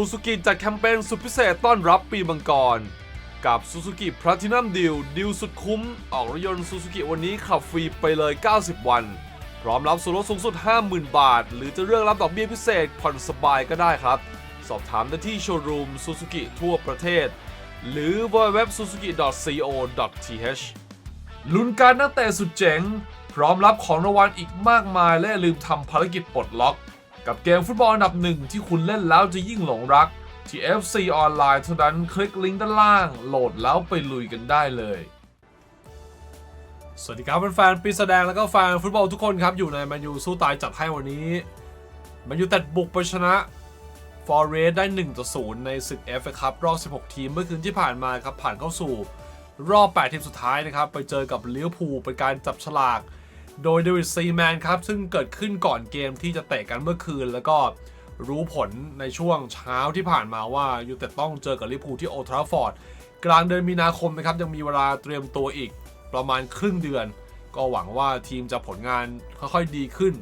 ซูซูกิจัดแคมเปญสุดพิเศษต้อนรับปีมังกร กับ Suzuki Platinum Deal ดีลสุดคุ้ม ออกรถยนต์ Suzuki วันนี้ขับฟรีไปเลย 90 วัน พร้อมรับส่วนลดสูงสุด 50,000 บาท หรือจะเลือกรับดอกเบี้ยพิเศษผ่อนสบายก็ได้ครับ สอบถามได้ที่โชว์รูม Suzuki ทั่วประเทศ หรือ www.suzuki.co.th ลุ้นการนักเตะสุดเจ๋ง พร้อมรับของรางวัลอีกมากมายและลืมทำภารกิจปลดล็อก กับเกมฟุตบอลอันดับหนึ่งที่คุณเล่นแล้วจะยิ่งหลงรัก ที่ FC ออนไลน์เท่านั้นคลิกลิงก์ด้านล่าง โหลดแล้วไปลุยกันได้เลย สวัสดีครับแฟนๆปีแสดงแล้วก็แฟนฟุตบอลทุกคนครับ อยู่ในแมนยูสู้ตายจัดให้วันนี้แมนยูตัดบุกไปชนะฟอร์เรสได้1ต่อ0ในศึก f อคัพรอบ 16 ทีมเมื่อคืนที่ผ่านมาครับผ่านเข้าสู่รอบ 8 ทีมสุดท้ายนะครับ ไปเจอกับลิเวอร์พูลเป็นการจับฉลาก โดยเดวิดซีแมนครับ ซึ่งเกิดขึ้นก่อนเกมที่จะเตะกันเมื่อคืน แล้วก็รู้ผลในช่วงเช้าที่ผ่านมาว่ายูเต็ดต้องเจอกับลิเวอร์พูลที่โอทราฟฟอร์ด กลางเดือนมีนาคมนะครับ ยังมีเวลาเตรียมตัวอีกประมาณครึ่งเดือน ก็หวังว่าทีมจะผลงานค่อยๆดีขึ้น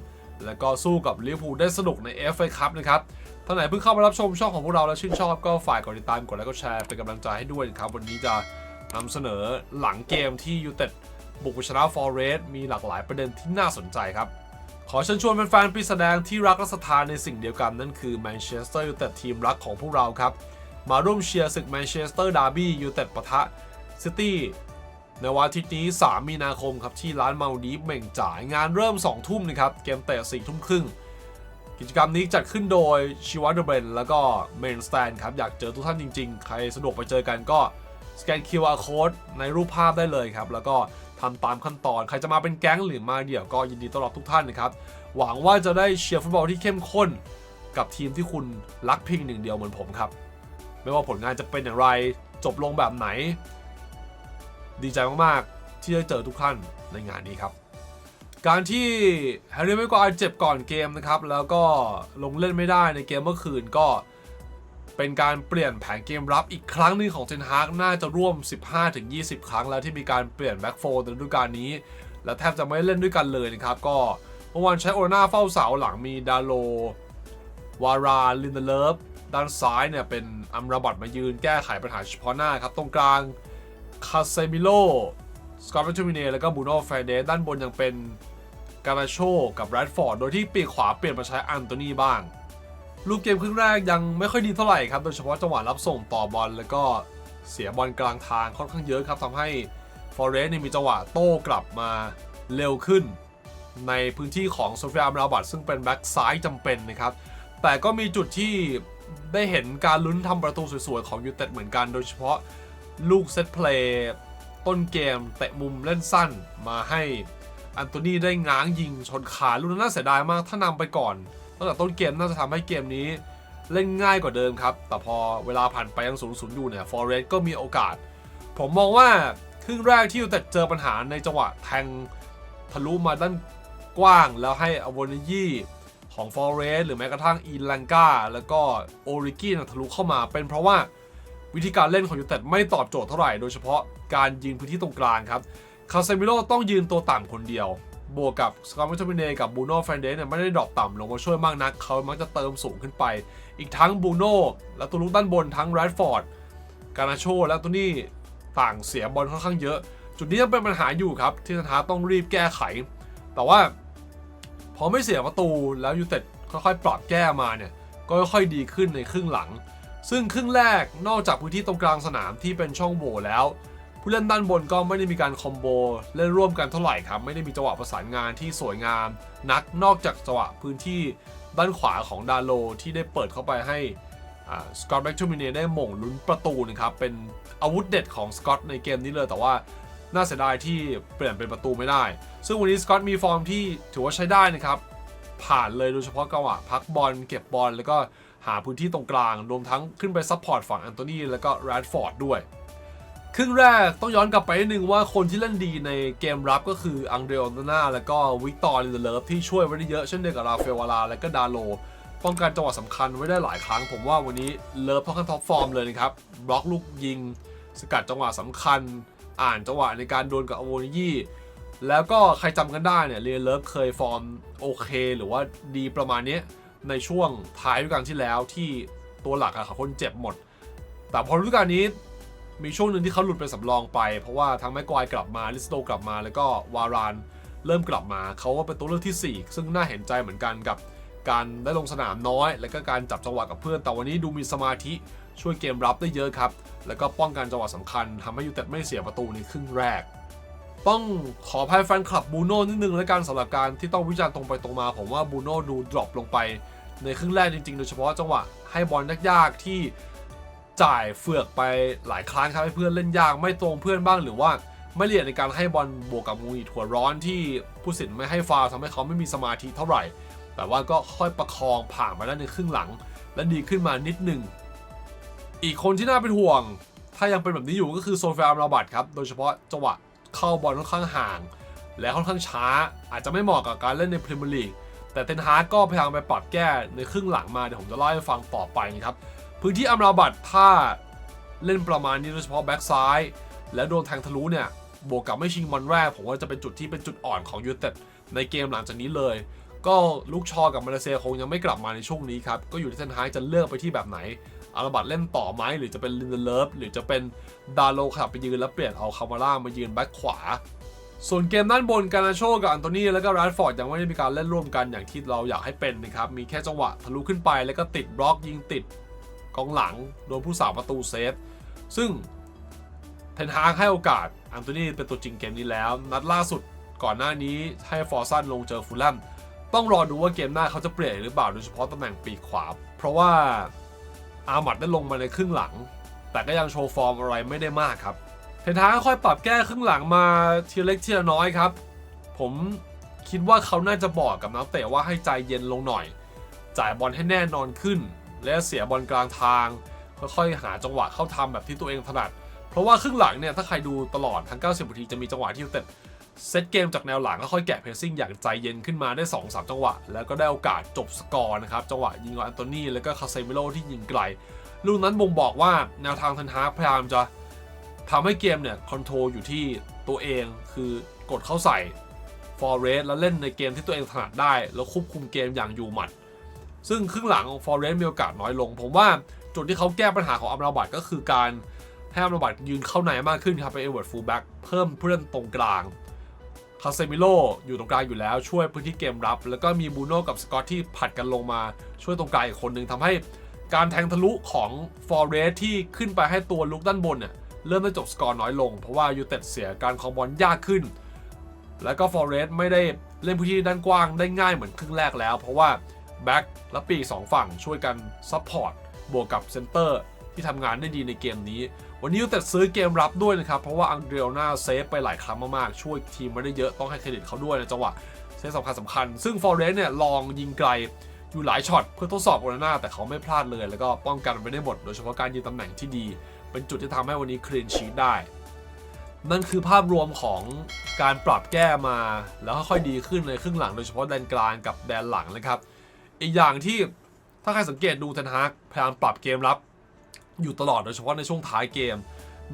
แล้วก็สู้กับลิเวอร์พูลได้สนุกใน FA คัพนะครับท่านไหนเพิ่งเข้ามารับชมช่องของพวกเราแล้วชื่นชอบก็ฝากกดติดตามกดไลค์กดแชร์เป็นกำลังใจให้ด้วยครับวันนี้จะนำเสนอหลังเกมที่ยูเต็ด บุกไปชนะฟอร์เรสมีหลากหลายประเด็นที่น่าสนใจครับ ขอเชิญชวนแฟนๆปีแสดงที่รักและศรัทธาในสิ่งเดียวกันนั่นคือแมนเชสเตอร์ยูไนเต็ดทีมรักของพวกเราครับ มาร่วมเชียร์ศึกแมนเชสเตอร์ดาร์บี้ยูไนเต็ดปะทะซิตี้ในวันอาทิตย์นี้ 3 มีนาคมครับ ที่ร้านเมาดีฟเม่งจ่ายงานเริ่ม 2 ทุ่มนะครับ เกมเตะ4ทุ่มครึ่ง กิจกรรมนี้จัดขึ้นโดยชิวัตเดเบนแล้วก็เมนสแตนครับ อยากเจอทุกท่านจริง ๆ ใครสะดวกไปเจอกันก็ สแกน QR code ในรูปภาพได้เลยครับ แล้วก็ ทำตามขั้นตอน ใครจะมาเป็นแก๊งหรือมาเดี่ยวก็ยินดีต้อนรับทุกท่านนะครับ หวังว่าจะได้เชียร์ฟุตบอลที่เข้มข้น กับทีมที่คุณรักพียงหนึ่งเดียวเหมือนผมครับ ไม่ว่าผลงานจะเป็นอย่างไรจบลงแบบไหน ดีใจมากๆ ที่ได้เจอทุกท่านในงานนี้ครับ การที่แฮร์รี่แม็กวาเจ็บก่อนเกมนะครับ แล้วก็ลงเล่นไม่ได้ในเกมเมื่อคืนก็ เป็นการเปลี่ยนแผนเกมรับอีกครั้งหนึ่งของเทนฮากน่าจะร่วม 15-20 ครั้งแล้วที่มีการเปลี่ยนแบ็กโฟร์ในฤดูกาลนี้ และแทบจะไม่เล่นด้วยกันเลยนะครับก็เมื่อวานใช้โอนาเฝ้าเสาหลังมีดาโลวาราลินเดเลฟด้านซ้ายเนี่ยเป็นอัมราบัตมายืนแก้ไขปัญหาเฉพาะหน้าครับ ตรงกลางคาเซมิโลสกอตเทมิเนแล้วก็บูโน่แฟเดสด้านบนยังเป็นการาโชกับแรดฟอร์ด โดยที่ปีกขวาเปลี่ยนมาใช้อันโตนีบ้าง ลูกเกมครึ่งแรกยังไม่ค่อยดีเท่าไหร่ครับ โดยเฉพาะจังหวะรับส่งต่อบอลแล้วก็เสียบอลกลางทางค่อนข้างเยอะครับทำให้ฟอเรสต์มีจังหวะโต้กลับมาเร็วขึ้น ในพื้นที่ของโซฟียอัมราบัตซึ่งเป็นแบ็กซ้ายจำเป็นนะครับ แต่ก็มีจุดที่ได้เห็นการลุ้นทำประตูสวยๆ ของยูเต็ดเหมือนกัน โดยเฉพาะลูกเซตเพลย์ต้นเกมเตะมุมเล่นสั้นมาให้อันโตนีได้ง้างยิงชนขาลูกนั้นน่าเสียดายมากถ้านำไปก่อน ตั้งแต่ต้นเกมน่าจะทำให้เกมนี้เล่นง่ายกว่าเดิมครับ แต่พอเวลาผ่านไปยังศูนย์ศูนย์อยู่เนี่ยฟอร์เรสก็มีโอกาส ผมมองว่าครึ่งแรกที่ยูเต็ดเจอปัญหาในจังหวะแทงทะลุมาด้านกว้างแล้วให้อโวนิยี่ของฟอร์เรสหรือแม้กระทั่งอีลังกาแล้วก็โอริกี้ทะลุเข้ามาเป็นเพราะว่าวิธีการเล่นของยูเต็ดไม่ตอบโจทย์เท่าไหร่ โดยเฉพาะการยืนพื้นที่ตรงกลางครับคาเซมิโร่ต้องยืนตัวต่ำคนเดียว บวกกับสกอตต์มคโทมิเนกับบูโน่แฟนเดสเนี่ยไม่ได้ดรอปต่ำลงมาช่วยมากนัก เขามักจะเติมสูงขึ้นไป อีกทั้งบูโน่และตัวลูกด้านบนทั้งแรดฟอร์ดการนาโชและตัวนี้ต่างเสียบอลค่อนข้างเยอะ จุดนี้ยังเป็นปัญหาอยู่ครับ ที่ทาต้องรีบแก้ไข แต่ว่า พอไม่เสียประตูแล้วยูเต็ดค่อยๆ ปรับแก้มาเนี่ยก็ค่อยๆดีขึ้นในครึ่งหลัง ซึ่งครึ่งแรกนอกจากพื้นที่ตรงกลางสนามที่เป็นช่องโหว่แล้ว ผู้เล่นด้านบนก็ไม่ได้มีการคอมโบเล่นร่วมกันเท่าไหร่ครับ ไม่ได้มีจังหวะประสานงานที่สวยงามนักนอกจากจังหวะพื้นที่ด้านขวาของดาโลที่ได้เปิดเข้าไปให้สกอตแบ็กทูมิเนได้หม่งลุ้นประตูนะครับ เป็นอาวุธเด็ดของสกอตในเกมนี้เลย แต่ว่าน่าเสียดายที่เปลี่ยนเป็นประตูไม่ได้ ซึ่งวันนี้สกอตมีฟอร์มที่ถือว่าใช้ได้นะครับ ผ่านเลยโดยเฉพาะจังหวะพักบอลเก็บบอลแล้วก็หาพื้นที่ตรงกลางรวมทั้งขึ้นไปซัพพอร์ตฝั่งแอนโทนีแล้วก็แรดฟอร์ดด้วย ครึ่งแรกต้องย้อนกลับไปนิดนึงว่าคนที่เล่นดีในเกมรับก็คืออังเดรอนาน่าแล้วก็วิกตอร์ลิเดเลฟที่ช่วยไว้ได้เยอะเช่นเดียวกับราเฟลวาลาและก็ดาโลป้องกันจังหวะสำคัญไว้ได้หลายครั้ง ผมว่าวันนี้เลิฟค่อนข้างท็อปฟอร์มเลยนะครับบล็อกลูกยิง สกัดจังหวะสำคัญ อ่านจังหวะในการโดนกับอโวนิยี่แล้วก็ใครจำกันได้เนี่ยเรียนเลิฟเคยฟอร์มโอเค หรือว่าดีประมาณนี้ในช่วงท้ายฤดูกาลที่แล้วที่ตัวหลักอะเขาคนเจ็บหมด แต่พอฤดูกาลนี้ มีช่วงหนึ่งที่เขาหลุดเป็นสำรองไป เพราะว่าทั้งแม็กควายกลับมาลิสโตกลับมาแล้วก็วารานเริ่มกลับมาเขาก็เป็นตัวเลือกที่ 4 ซึ่งน่าเห็นใจเหมือนกันกับการได้ลงสนามน้อย และก็การจับจังหวะกับเพื่อนแต่วันนี้ดูมีสมาธิช่วยเกมรับได้เยอะครับ แล้วก็ป้องกันจังหวะสำคัญทำให้ยูเต็ดไม่เสียประตูในครึ่งแรก ต้องขออภัยแฟนคลับบูโน่นิดนึงแล้วกันสำหรับการที่ต้องวิจารณ์ตรงไปตรงมา ผมว่าบูโน่ดูดรอปลงไป ในครึ่งแรกจริงๆ โดยเฉพาะจังหวะให้บอลยากๆที่ จ่ายเฟือกไปหลายครั้งครับให้เพื่อนเล่นยากไม่ตรงเพื่อนบ้างหรือว่าไม่ละเอียดในการให้บอลบวกกับงูอีถั่วร้อนที่ผู้สินไม่ให้ฟาวทำให้เขาไม่มีสมาธิเท่าไหร่ แต่ว่าก็ค่อยประคองผ่านมาได้ในครึ่งหลัง และดีขึ้นมานิดหนึ่งอีกคนที่น่าเป็นห่วง ถ้ายังเป็นแบบนี้อยู่ก็คือโซเฟียอัมราบัตครับโดยเฉพาะจังหวะเข้าบอลค่อนข้างห่าง และค่อนข้างช้า อาจจะไม่เหมาะกับการเล่นในพรีเมียร์ลีกแต่เทนฮากก็พยายามไปปรับแก้ในครึ่งหลังมาเดี๋ยวผมจะเล่าให้ฟังต่อไปนะครับ พื้นที่อัมราบัตถ้าเล่นประมาณนี้โดยเฉพาะแบ็กซ้าย แล้วโดนแทงทะลุเนี่ย บวกกับไม่ชิงบอลแรก ผมว่าจะเป็นจุดที่เป็นจุดอ่อนของยูเต็ดในเกมหลังจากนี้เลย ก็ลูกชอกับมาเลเซียคงยังไม่กลับมาในช่วงนี้ครับ ก็อยู่ที่เทนฮากจะเลือกไปที่แบบไหนอาราบัตเล่นต่อไหมหรือจะเป็นลินเดเลฟหรือจะเป็นดาโลขับไปยืนแล้วเปลี่ยนเอาคามาร่ามายืนแบ็คขวา ส่วนเกมด้านบนการนาโชกับอันโตนีแล้วก็แรดฟอร์ดยังไม่ได้มีการเล่นร่วมกันอย่างที่เราอยากให้เป็นนะครับมีแค่จังหวะทะลุขึ้นไปแล้วก็ติดบล็อกยิงติด กองหลังโดนผู้สาวประตูเซฟ ซึ่งเทนฮากให้โอกาสอันโตนีเป็นตัวจริงเกมนี้แล้ว นัดล่าสุดก่อนหน้านี้ให้ฟอร์ซันลงเจอฟูลแลมต้องรอดูว่าเกมหน้าเขาจะเปลี่ยนหรือเปล่าโดยเฉพาะตำแหน่งปีกขวา เพราะว่าอามัดได้ลงมาในครึ่งหลัง แต่ก็ยังโชว์ฟอร์มอะไรไม่ได้มากครับเทนฮากค่อยปรับแก้ครึ่งหลังมาทีเล็กทีละน้อยครับ ผมคิดว่าเขาน่าจะบอกกับนักเตะว่าให้ใจเย็นลงหน่อย จ่ายบอลให้แน่นอนขึ้น และเสียบอลกลางทางค่อยๆหาจังหวะเข้าทำแบบที่ตัวเองถนัด เพราะว่าครึ่งหลังเนี่ยถ้าใครดูตลอดทั้ง 90 นาทีจะมีจังหวะที่เต็ดเซตเกมจากแนวหลังก็ค่อยแกะเพรสซิ่งอย่างใจเย็นขึ้นมาได้ 2-3 จังหวะ แล้วก็ได้โอกาสจบสกอร์นะครับ จังหวะยิงของอันโตนีแล้วก็คาเซมิโลที่ยิงไกล ลูกนั้นบ่งบอกว่าแนวทางทันฮาพยายามจะทำให้เกมเนี่ยคอนโทรลอยู่ที่ตัวเองคือกดเข้าใส่ฟอร์เรสแล้วเล่นในเกมที่ตัวเองถนัดได้ แล้วควบคุมเกมอย่างอยู่หมัด ซึ่งครึ่งหลังของฟอร์เรสมีโอกาสน้อยลง ผมว่าจุดที่เขาแก้ปัญหาของอัมราบัตก็คือการให้อัมราบัตยืนเข้าในมากขึ้นครับเป็นเอเวอร์ฟูลแบ็กเพิ่มผู้เล่นตรงกลางคาเซมิโลอยู่ตรงกลางอยู่แล้วช่วยพื้นที่เกมรับ แล้วก็มีบูโน่กับสกอตที่ผัดกันลงมาช่วยตรงกลางอีกคนหนึ่งทำให้การแทงทะลุของฟอร์เรสที่ขึ้นไปให้ตัวลุกด้านบนเนี่ยเริ่มได้จบสกอร์น้อยลง เพราะว่ายูเต็ดเสียการคองบอลยากขึ้น แล้วก็ฟอร์เรสไม่ได้เล่นพื้นที่ด้านกว้างได้ง่ายเหมือนครึ่งแรกแล้ว เพราะว่า แบ็กและปีกสองฝั่งช่วยกันซัพพอร์ตบวกกับเซนเตอร์ที่ทำงานได้ดีในเกมนี้ วันนี้ยูเต็ดซื้อเกมรับด้วยนะครับ เพราะว่าอังเดรียนาเซฟไปหลายครั้งมากๆ ช่วยทีมมาได้เยอะต้องให้เครดิตเขาด้วยในจังหวะเซฟสำคัญสำคัญ ซึ่งฟอร์เรสเนี่ยลองยิงไกลอยู่หลายช็อตเพื่อทดสอบโอนาน่าแต่เขาไม่พลาดเลย แล้วก็ป้องกันไปได้หมด โดยเฉพาะการยืนตำแหน่งที่ดี เป็นจุดที่ทำให้วันนี้คลีนชีตได้ นั่นคือภาพรวมของการปรับแก้มา แล้วค่อยๆดีขึ้นในครึ่งหลัง โดยเฉพาะแดนกลางกับแดนหลังนะครับ อีกอย่างที่ถ้าใครสังเกตดูเทนฮากพยายามปรับเกมรับ อยู่ตลอดโดยเฉพาะในช่วงท้ายเกม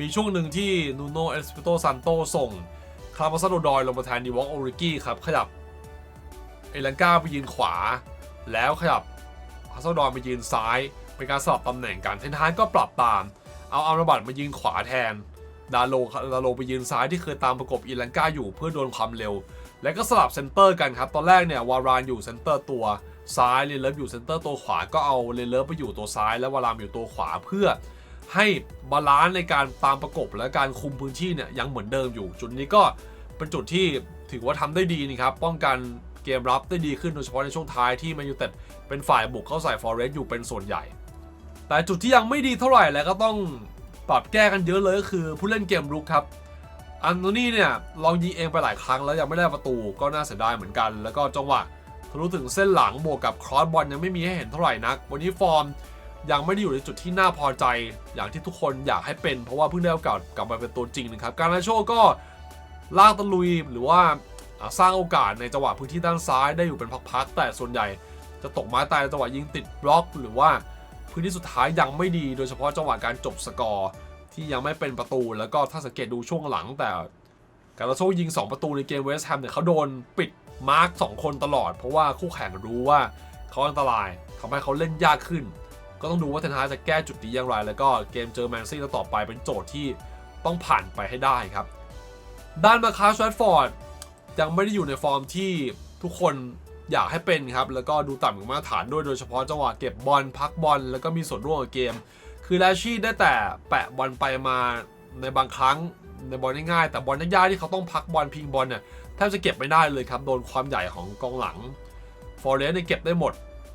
มีช่วงหนึ่งที่นูโนเอสปิโตซันโตส่งคาร์มาซาโดดอยลงมาแทนดีวอกโอริกี้ครับ ขยับเอลังกาไปยืนขวา แล้วขยับฮัสซาดอยไปยืนซ้าย เป็นการสลับตำแหน่งกันเทนฮากก็ปรับตาม เอาอัมราบัตมายืนขวาแทน ดาโลดาโลไปยืนซ้ายที่เคยตามประกบอีลังกาอยู่เพื่อโดนความเร็ว แล้วก็สลับเซนเตอร์กันครับ ตอนแรกเนี่ยวารานอยู่เซนเตอร์ตัว ซ้ายเรนเลิฟอยู่เซนเตอร์ตัวขวาก็เอาเรนเลิฟไปอยู่ตัวซ้ายแล้ววารามอยู่ตัวขวาเพื่อให้บาลานซ์ในการตามประกบและการคุมพื้นที่เนี่ยยังเหมือนเดิมอยู่ จุดนี้ก็เป็นจุดที่ถือว่าทำได้ดีนะครับป้องกันเกมรับได้ดีขึ้นโดยเฉพาะในช่วงท้ายที่แมนยูเต็ดเป็นฝ่ายบุกเข้าใส่ฟอร์เรสต์อยู่เป็นส่วนใหญ่ แต่จุดที่ยังไม่ดีเท่าไหร่แล้วก็ต้องปรับแก้กันเยอะเลยก็คือผู้เล่นเกมรุกครับอันโตนี่เนี่ยลองยิงเองไปหลายครั้งแล้วยังไม่ได้ประตูก็น่าเสียดายเหมือนกัน แล้วก็จังหวะ ทะลุถึงเส้นหลังบวกกับครอสบอลยังไม่มีให้เห็นเท่าไหร่นัก วันนี้ฟอร์มยังไม่ได้อยู่ในจุดที่น่าพอใจ อย่างที่ทุกคนอยากให้เป็น เพราะว่าเพิ่งได้โอกาสกลับมาเป็นตัวจริงนะครับ การนาโชก็ลากตะลุยหรือว่าสร้างโอกาสในจังหวะพื้นที่ด้านซ้ายได้อยู่เป็นพักๆแต่ส่วนใหญ่จะตกไม้ตายในจังหวะยิงติดบล็อก หรือว่าพื้นที่สุดท้ายยังไม่ดี โดยเฉพาะจังหวะการจบสกอร์ที่ยังไม่เป็นประตู แล้วก็ถ้าสังเกตดูช่วงหลังแต่การนาโชยิง 2 ประตูในเกมเวสต์แฮมเนี่ยเขาโดนปิด มาร์ค2คนตลอด เพราะว่าคู่แข่งรู้ว่าเขาอันตรายทำให้เขาเล่นยากขึ้น ก็ต้องดูว่าเทนฮาจะแก้จุดนี้อย่างไร แล้วก็เกมเจอแมนซี่ต่อไปเป็นโจทย์ที่ต้องผ่านไปให้ได้ครับ ด้านมาคาสแรดฟอร์ดยังไม่ได้อยู่ในฟอร์มที่ทุกคนอยากให้เป็นครับ แล้วก็ดูต่ำกว่ามาตรฐานด้วยโดยเฉพาะจังหวะเก็บบอลพักบอลแล้วก็มีส่วนร่วมกับเกม คือแลชี่ได้แต่แปะบอลไปมาในบางครั้ง ในบอลง่ายๆแต่บอลยากๆที่เขาต้องพักบอลพิงบอลเนี่ยแทบจะเก็บไม่ได้เลยครับ โดนความใหญ่ของกองหลังฟอร์เรสเนี่ยเก็บได้หมด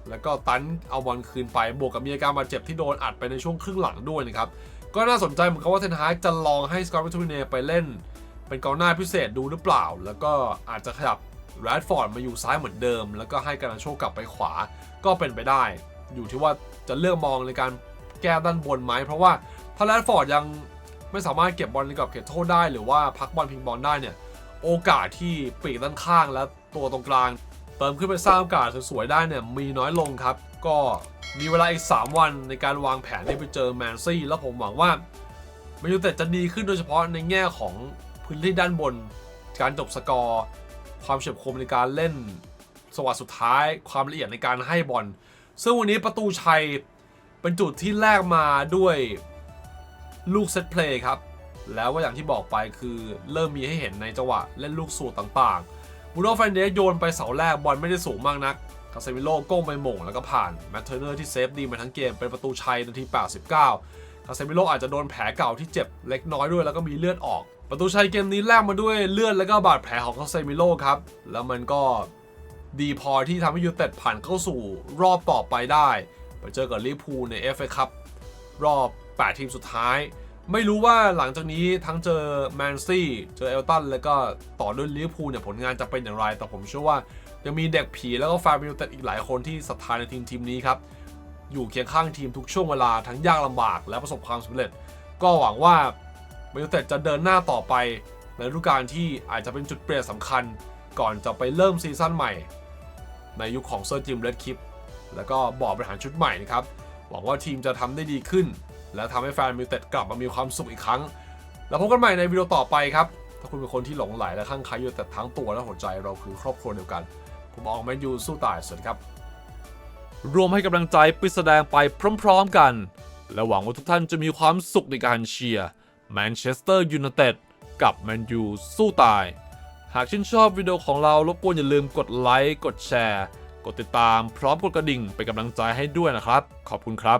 แล้วก็ตันเอาบอลคืนไปบวกกับมีอาการบาดเจ็บที่โดนอัดไปในช่วงครึ่งหลังด้วยนะครับก็น่าสนใจเหมือนกันว่าเทนฮากจะลองให้สกอตต์วิทูเน่ไปเล่น เป็นกองหน้าพิเศษดูหรือเปล่า แล้วก็อาจจะขยับแรดฟอร์ดมาอยู่ซ้ายเหมือนเดิม แล้วก็ให้การนาโชกลับไปขวาก็เป็นไปได้ อยู่ที่ว่าจะเลือกมองในการแก้ด้านบนไหมเพราะว่าถ้าแรดฟอร์ดยัง ไม่สามารถเก็บบอลในกรอบเขตโทษได้ หรือว่าพักบอลพิงบอลได้เนี่ยโอกาสที่ปีกด้านข้างและตัวตรงกลาง เติมขึ้นไปสร้างโอกาสสวยๆได้เนี่ยมีน้อยลงครับ ก็มีเวลาอีก 3 วันในการวางแผนที่ไปเจอแมนซี่ แล้วผมหวังว่าแมนยูเต็ดจะดีขึ้นโดยเฉพาะในแง่ของพื้นที่ด้านบน การจบสกอร์ ความเฉียบคมในการเล่น สวัสดสุดท้าย ความละเอียดในการให้บอล ซึ่งวันนี้ประตูชัยเป็นจุดที่แลกมาด้วย ลูกเซตเพลย์ครับ แล้วว่าอย่างที่บอกไปคือเริ่มมีให้เห็นในจังหวะเล่นลูกสูตรต่างๆบูโน่แฟนเดสโยนไปเสาแรกบอลไม่ได้สูงมากนักคาเซมิโลก้มไปหม่งแล้วก็ผ่านแมตเทอร์เนอร์ที่เซฟดีมาทั้งเกมเป็นประตูชัยนาที 89 คาเซมิโลอาจจะโดนแผลเก่าที่เจ็บเล็กน้อยด้วยแล้วก็มีเลือดออก ประตูชัยเกมนี้แลกมาด้วยเลือดแล้วก็บาดแผลของคาเซมิโลครับแล้วมันก็ดีพอที่ทำให้ยูเต็ดผ่านเข้าสู่รอบต่อไปได้ ไปเจอกับลิเวอร์พูลใน FA คัพรอบ 8 ทีมสุดท้าย ไม่รู้ว่าหลังจากนี้ทั้งเจอแมนซี่เจอเอลตันแล้วก็ต่อด้วยลิเวอร์พูลเนี่ยผลงานจะเป็นอย่างไร แต่ผมเชื่อว่ายังมีเด็กผีแล้วก็แฟนยูไนเต็ดอีกหลายคนที่ศรัทธาในทีมทีมนี้ครับอยู่เคียงข้างทีมทุกช่วงเวลาทั้งยากลำบากและประสบความสำเร็จ ก็หวังว่าแมนยูเต็ดจะเดินหน้าต่อไป ในฤดูกาลที่อาจจะเป็นจุดเปลี่ยนสำคัญ ก่อนจะไปเริ่มซีซั่นใหม่ ในยุคของเซอร์จิมเรดคิปแล้วก็บอร์ดบริหารชุดใหม่นะครับ หวังว่าทีมจะทำได้ดีขึ้น และทำให้แฟนมิวเต็ดกลับมามีความสุขอีกครั้ง แล้วพบกันใหม่ในวิดีโอต่อไปครับ ถ้าคุณเป็นคนที่หลงไหลและข้างใครอยู่แต่ทั้งตัวและหัวใจเราคือครอบครัวเดียวกัน ผมออกแมนยูสู้ตายสวัสดีครับ รวมให้กำลังใจปิแสดงไปพร้อมๆกัน และหวังว่าทุกท่านจะมีความสุขในการเชียร์แมนเชสเตอร์ยูไนเต็ดกับแมนยูสู้ตาย หากชื่นชอบวิดีโอของเรารบกวนอย่าลืมกดไลค์กดแชร์ กดติดตามพร้อมกดกระดิ่งเป็นกำลังใจให้ด้วยนะครับ ขอบคุณครับ